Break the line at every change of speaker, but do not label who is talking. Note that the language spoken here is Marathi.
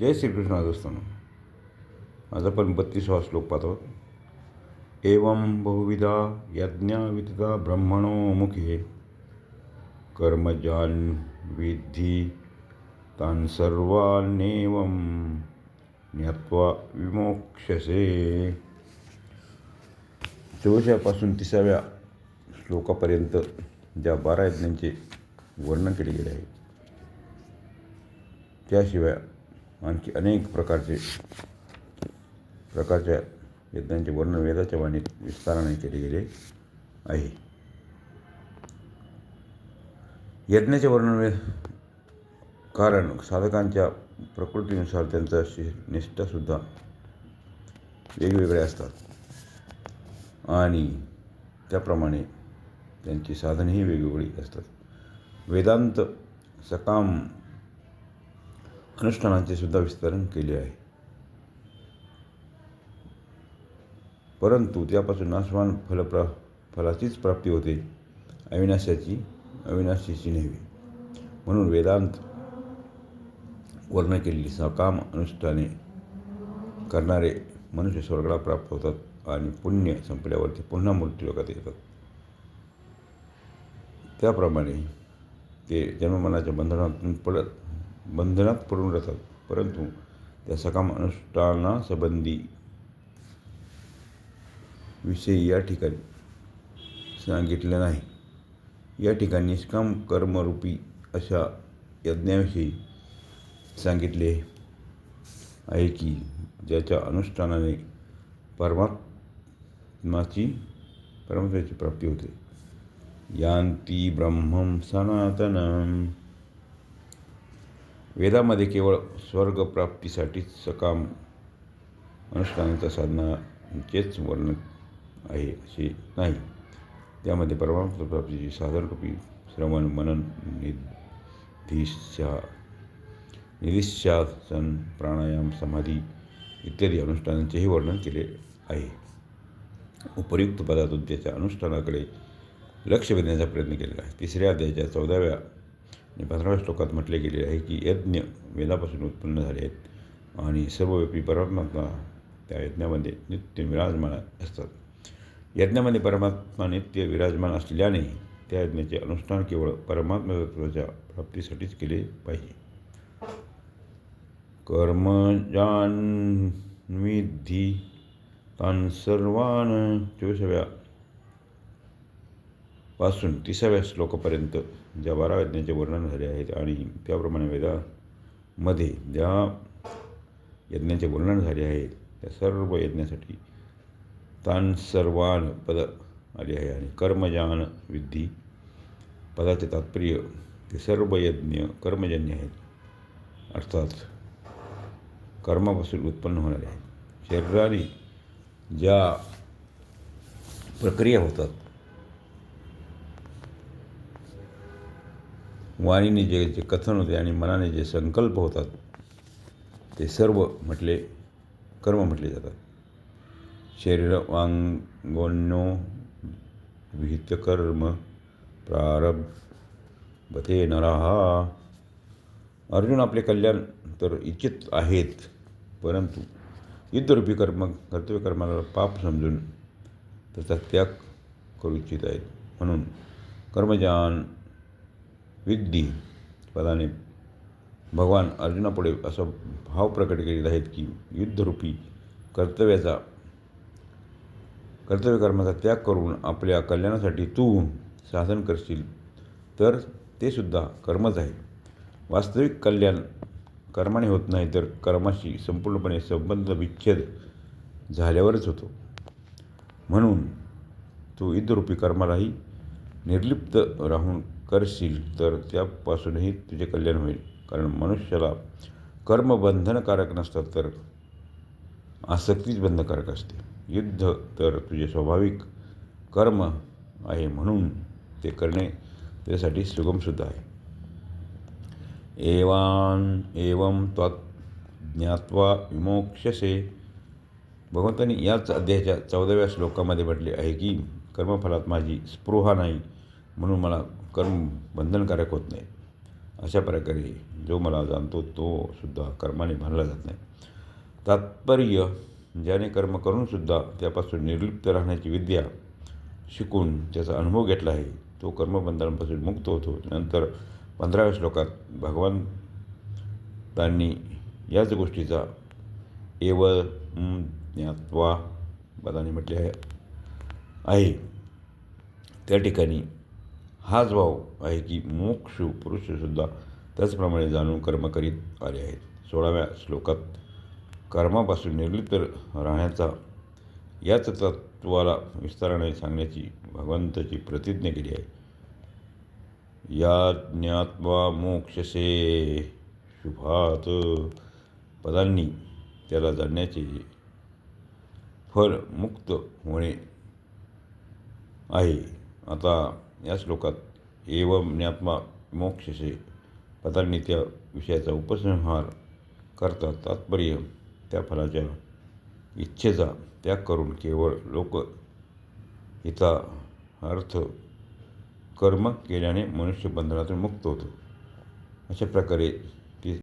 जय श्रीकृष्ण दोस्तांनो माझा पण बत्तीसवा श्लोक पाहतो एवं बहुविधा यज्ञाविदिता ब्रह्मणो मुखे. कर्मजान विधी तान सर्वान्नेवं ज्ञात्वा विमोक्षसे. चौथ्यापासून तिसाव्या श्लोकापर्यंत ज्या बारा यज्ञांचे वर्णन केले गेले आहे त्याशिवाय आणखी अनेक प्रकारचे प्रकारच्या यज्ञांचे वर्णन वेदाच्या वाणीत विस्ताराने केले गेले आहे. यज्ञाचे वर्णन वे कारण साधकांच्या प्रकृतीनुसार त्यांचा शि निष्ठासुद्धा वेगवेगळ्या असतात. आणि त्याप्रमाणे त्यांची साधनेही वेगवेगळी असतात. वेदांत सकाम अनुष्ठानांचे सुद्धा विस्तारण केले आहे. परंतु त्यापासून नाशवान फलप्रा फलाचीच प्राप्ती होते अविनाशाची अविनाशीची नव्हे. म्हणून वेदांत वर्ण केलेली सकाम अनुष्ठाने करणारे मनुष्य स्वर्गाला प्राप्त होतात आणि पुण्य संपल्यावरती पुन्हा मृत्यूलोकात येतात. त्याप्रमाणे ते जन्ममनाच्या बंधनातून पडत बंधनात पडून राहतात. परंतु त्या सकाम अनुष्ठानासंबंधी विषयी या ठिकाणी सांगितले नाही. या ठिकाणी निष्काम कर्मरूपी अशा यज्ञाविषयी सांगितले आहे की ज्याच्या अनुष्ठानाने परमात्माची परमात्म्याची प्राप्ती होते. यांती ब्रह्मं सनातनम. वेदामध्ये केवळ स्वर्गप्राप्तीसाठीच सकाम अनुष्ठानाच्या साधनांचेच वर्णन आहे असे नाही. त्यामध्ये परमात्मा प्राप्तीची साधनरूपी श्रवण मनन निधिशा निधिश्यासन प्राणायाम समाधी इत्यादी अनुष्ठानांचेही वर्णन केले आहे. उपयुक्त पदातून त्याच्या अनुष्ठानाकडे लक्ष वेधण्याचा प्रयत्न केलेला आहे. तिसऱ्या अध्यायाच्या चौदाव्या आणि पंधराव्या श्लोकात म्हटले गेले आहे की यज्ञ वेदापासून उत्पन्न झाले आहेत आणि सर्वव्यापी परमात्मा त्या यज्ञामध्ये नित्य विराजमान असतात. यज्ञामध्ये परमात्मा नित्य विराजमान असल्याने त्या यज्ञाचे अनुष्ठान केवळ परमात्मा तत्वाच्या प्राप्तीसाठीच केले पाहिजे. कर्मजान्विधी तान सर्वान चोवीसाव्या पासून तिसाव्या श्लोकापर्यंत ज्या बारा यज्ञाचे वर्णन झाले आहेत आणि त्याप्रमाणे वेदामध्ये ज्या यज्ञाचे वर्णन झाले आहेत त्या सर्व यज्ञासाठी तान सर्वान पद आले आहे आणि कर्मजान विद्धी पदाचे तात्पर्य ते सर्व यज्ञ कर्मजन्य आहेत. अर्थात कर्मापासून उत्पन्न होणारे आहेत. शरीराने ज्या प्रक्रिया होतात वाणीने जे जे कथन होते आणि मनाने जे संकल्प होतात ते सर्व म्हटले कर्म म्हटले जातात. शरीर वांगोन्यो विहित्य कर्म प्रारंभते नरहा अर्जुन आपले कल्याण तर इच्छित आहेत परंतु युद्धरूपी कर्म कर्तव्य कर्माला पाप समजून त्याचा त्याग करू इच्छित आहेत. म्हणून कर्मजान विद्धी पदाने भगवान अर्जुनापुढे असा भाव प्रकट केलेला आहेत की युद्धरूपी कर्तव्याचा कर्तव्य कर्माचा त्याग करून आपल्या कल्याणासाठी तू साधन करशील तर ते सुद्धा कर्मच आहे. वास्तविक कल्याण कर्माने होत नाही तर कर्माशी संपूर्णपणे संबंध विच्छेद झाल्यावरच होतो. म्हणून तू युद्धरूपी कर्मालाही निर्लिप्त राहून करशील तर त्यापासूनही तुझे कल्याण होईल. कारण मनुष्याला कर्म बंधनकारक नसतात तर आसक्तीच बंधकारक असते. युद्ध तर तुझे स्वाभाविक कर्म आहे म्हणून ते करणे त्यासाठी सुगमसुद्धा आहे. एवान एवं त्वात ज्ञात्वा विमोक्षसे भगवंतांनी याच अध्यायाच्या चौदाव्या श्लोकामध्ये म्हटले आहे की कर्मफलात माझी स्पृहा नाही म्हणून मला कर्म बंधनकारक होत नाही अशा प्रकारे जो मला जाणतो तो सुद्धा कर्माने बांधला जात नाही. तात्पर्य ज्याने कर्म करूनसुद्धा त्यापासून निर्लिप्त राहण्याची विद्या शिकून त्याचा अनुभव घेतला आहे तो कर्मबंधनापासून मुक्त होतो. नंतर पंधराव्या श्लोकात भगवंतांनी याच गोष्टीचा एव ज्ञात्वा पदाने म्हटले आहे. त्या ठिकाणी हाच भाव आहे की मोक्ष पुरुषसुद्धा त्याचप्रमाणे जाणून कर्म करीत आले आहेत. सोळाव्या श्लोकात कर्मापासून निर्लिप्त राहण्याचा याच तत्वाला विस्ताराने सांगण्याची भगवंताची प्रतिज्ञा केली आहे. या ज्ञात्वा मोक्षसे शुभात. पदांनी त्याला जाणण्याचे फल मुक्त होणे आहे. आता या श्लोकात एव ज्ञात्मा मोक्षसे पदांनी त्या विषयाचा उपसंहार करता तात्पर्य त्या फलाच्या इच्छेचा त्याग करून केवळ लोक हिता अर्थ कर्म केल्याने मनुष्य बंधनातून मुक्त होतो. अशा प्रकारे